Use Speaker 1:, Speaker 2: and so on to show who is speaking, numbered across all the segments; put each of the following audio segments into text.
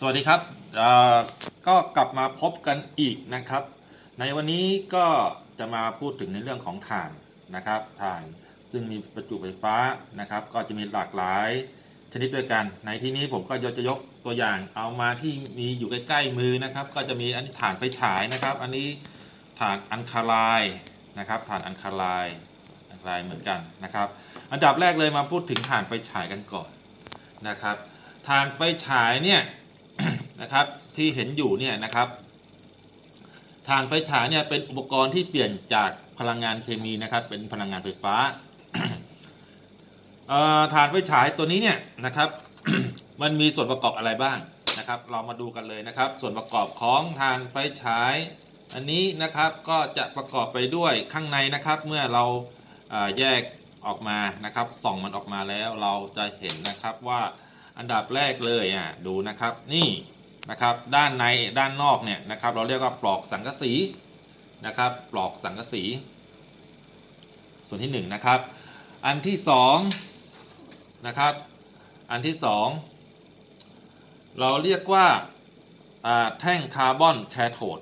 Speaker 1: สวัสดีครับก็กลับมาพบกันอีกนะครับ ในวันนี้ก็จะมาพูดถึงในเรื่องของถ่านนะครับถ่านซึ่งมีประจุไฟฟ้านะครับ ก็จะมีหลากหลายชนิดด้วยกัน ในที่นี้ผมก็จะยกตัวอย่างเอามาที่มีอยู่ใกล้ๆมือนะครับ ก็จะมีอันนี้ถ่านไฟฉายนะครับ อันนี้ถ่านอันคาไลน์นะครับถ่านอันคาไลน์อันคาไลน์เหมือนกันนะครับ อันดับแรกเลยมาพูดถึงถ่านไฟฉายกันก่อนนะครับถ่านไฟฉายเนี่ย นะครับที่เห็นอยู่เนี่ยนะครับถ่านไฟฉายเนี่ยเป็นอุปกรณ์ที่เปลี่ยนจากพลังงานเคมีนะครับ เป็นพลังงานไฟฟ้าถ่านไฟฉายตัวนี้เนี่ยนะครับ มันมีส่วนประกอบอะไรบ้างนะครับ เรามาดูกันเลยนะครับ ส่วนประกอบของถ่านไฟฉาย อันนี้นะครับก็จะประกอบไปด้วยข้างในนะครับ เมื่อเราแยกออกมานะครับส่องมันออกมาแล้วเราจะเห็นนะครับว่าอันดับแรกเลยอะดูนะครับ นี่ นะครับ ด้านในด้านนอกเนี่ยนะครับ เราเรียกว่าปลอกสังกะสีนะครับ ปลอกสังกะสี ส่วนที่หนึ่งนะครับ อันที่สองนะครับ อันที่สองเราเรียกว่าแท่งคาร์บอนแคโทด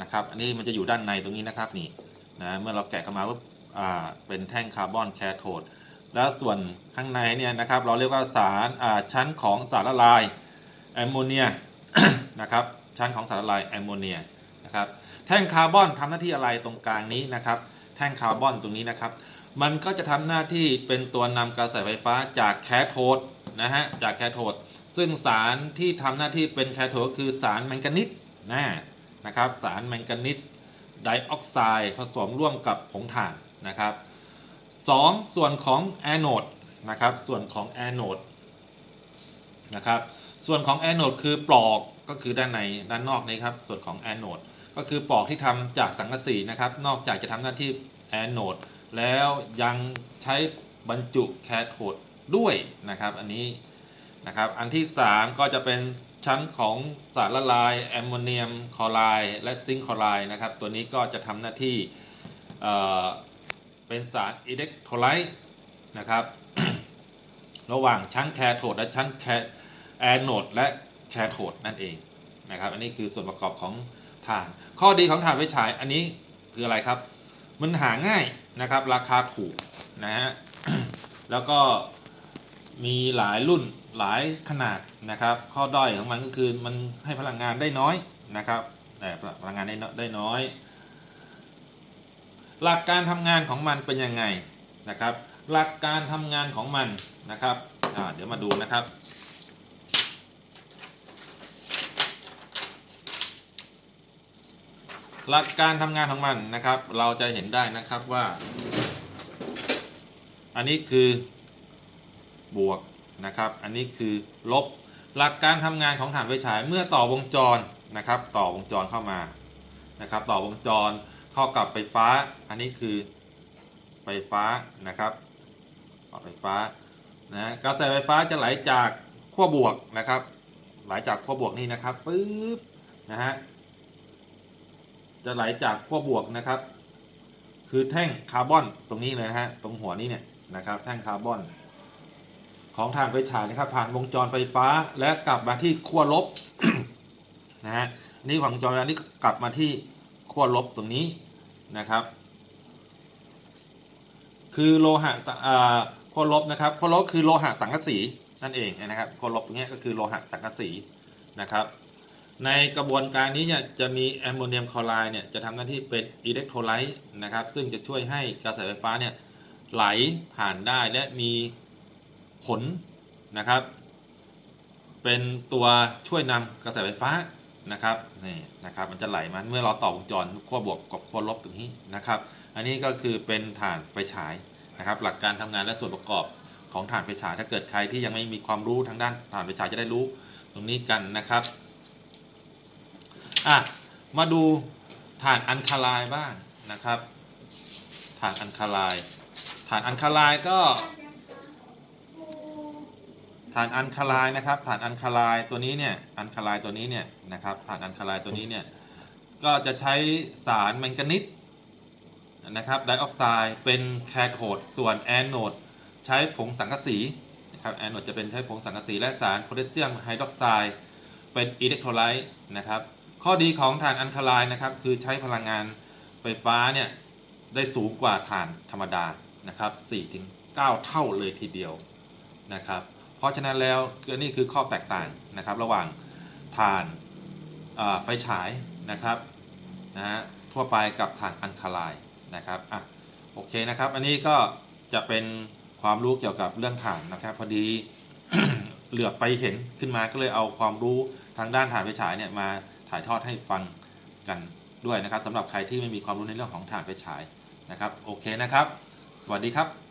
Speaker 1: นะครับ อันนี้มันจะอยู่ด้านในตรงนี้นะครับนี่นะเมื่อเราแกะเข้ามาปุ๊บเป็นแท่งคาร์บอนแคโทดแล้วส่วนข้างในเนี่ยนะครับ เราเรียกว่าสารชั้นของสารละลายแอมโมเนีย นะครับชั้นของสารละลายแอมโมเนียนะครับแท่งคาร์บอนทำหน้าที่อะไรตรงกลางนี้นะครับ แท่งคาร์บอนตรงนี้นะครับ มันก็จะทำหน้าที่เป็นตัวนำกระแสไฟฟ้าจากแคโทดนะฮะจากแคโทดซึ่งสารที่ทำหน้าที่เป็นแคโทดคือสารแมงกานิสนะนะครับสารแมงกานิสไดออกไซด์ผสมร่วมกับผงถ่านนะครับสองส่วนของแอนโอดนะครับส่วนของแอนโอด นะครับ ส่วนของแอนโอดคือปลอกก็คือด้านในด้านนอกนี้ครับ ส่วนของแอนโอดก็คือปลอกที่ทำจากสังกะสีนะครับ นอกจากจะทำหน้าที่แอนโอดแล้วยังใช้บรรจุแคโทดด้วยนะครับ อันนี้นะครับ อันที่ 3 ก็จะเป็นชั้นของสารละลายแอมโมเนียมคลอไรด์และซิงค์คลอไรด์นะครับ ตัวนี้ก็จะทำหน้าที่เอ่อเป็นสารอิเล็กโทรไลต์นะครับ ระหว่างชั้นแคโทดและชั้นแค แอนโนดและแคโทดนั่นเองนะครับ อันนี้คือส่วนประกอบของถ่าน ข้อดีของถ่านไฟฉายอันนี้คืออะไรครับ มันหาง่ายนะครับ ราคาถูกนะฮะ แล้วก็มีหลายรุ่นหลายขนาดนะครับ ข้อด้อยของมันก็คือมันให้พลังงานได้น้อยนะครับ แต่พลังงานได้น้อยได้น้อย หลักการทำงานของมันเป็นยังไงนะครับ หลักการทำงานของมันนะครับเดี๋ยวมาดูนะครับ หลักการทำงานของมันนะครับ เราจะเห็นได้นะครับว่า อันนี้คือบวกนะครับ อันนี้คือลบหลักการทำงานของฐานไฟฉายเมื่อต่อวงจรนะครับ ต่อวงจรเข้ามานะครับ ต่อวงจรเข้ากับไฟฟ้า อันนี้คือไฟฟ้านะครับต่อไฟฟ้านะกระแสไฟฟ้าจะไหลจากขั้วบวกนะครับ ไหลจากขั้วบวกนี่นะครับปึ๊บนะฮะ จะไหลจากขั้วบวกนะครับ คือแท่งคาร์บอนตรงนี้เลยนะฮะตรงหัวนี้เนี่ยนะครับ แท่งคาร์บอน ของถ่านไฟฉายนะครับ ผ่านวงจรไฟฟ้าและกลับมาที่ขั้วลบนะฮะนี่วงจรอันนี้กลับมาที่ขั้วลบตรงนี้นะครับ คือโลหะอ่าขั้วลบนะครับขั้วลบคือโลหะสังกะสีนั่นเองนะครับขั้วลบตรงเนี้ยก็คือโลหะสังกะสีนะครับ ในกระบวนการนี้เนี่ยจะมีแอมโมเนียมคลอไรด์เนี่ยจะทำหน้าที่เป็นอิเล็กโทรไลต์นะครับ ซึ่งจะช่วยให้กระแสไฟฟ้าเนี่ยไหลผ่านได้และมีผลนะครับ เป็นตัวช่วยนำกระแสไฟฟ้านะครับนี่นะครับมันจะไหลมาเมื่อเราต่อวงจรขั้วบวกกับขั้วลบตรงนี้นะครับ อันนี้ก็คือเป็นถ่านไฟฉายนะครับ หลักการทำงานและส่วนประกอบของถ่านไฟฉายถ้าเกิดใครที่ยังไม่มีความรู้ทางด้านถ่านไฟฉายจะได้รู้ตรงนี้กันนะครับ อะมาดูถ่านอันคาลน์บ้างนะครับถ่านอันคาลน์ถ่านอันคาลน์ก็ถ่านอันคาลน์นะครับถ่านอันคาลน์ตัวนี้เนี่ยอันคาลน์ตัวนี้เนี่ยนะครับถ่านอันคาลน์ตัวนี้เนี่ยก็จะใช้สารแมงกานิสนะครับไดออกไซด์เป็นแคโทดส่วนแอนโนดใช้ผงสังกะสีนะครับแอนโนดจะเป็นใช้ผงสังกะสีและสารโพแทสเซียมไฮดรอกไซด์เป็นอิเล็กโทรไลต์นะครับ ข้อดีของถ่านอัลคาไลน์นะครับ คือใช้พลังงานไฟฟ้าเนี่ยได้สูงกว่าถ่านธรรมดานะครับ4-9เท่าเลยทีเดียวนะครับ เพราะฉะนั้นแล้วนี่คือข้อแตกต่างนะครับ ระหว่างถ่านาไฟฉายนะครับนะฮะทั่วไปกับถ่านอัลคาไลน์นะครับอะโอเคนะครับ อันนี้ก็จะเป็นความรู้เกี่ยวกับเรื่องถ่านนะครับ พอดีเหลือบไปเห็นขึ้นมาก็เลยเอาความรู้ทางด้านถ่านไฟฉายเนี่ยมา ถ่ายทอดให้ฟังกันด้วยนะครับสำหรับใครที่ไม่มีความรู้ในเรื่องของถ่านไฟฉายนะครับ โอเคนะครับ สวัสดีครับ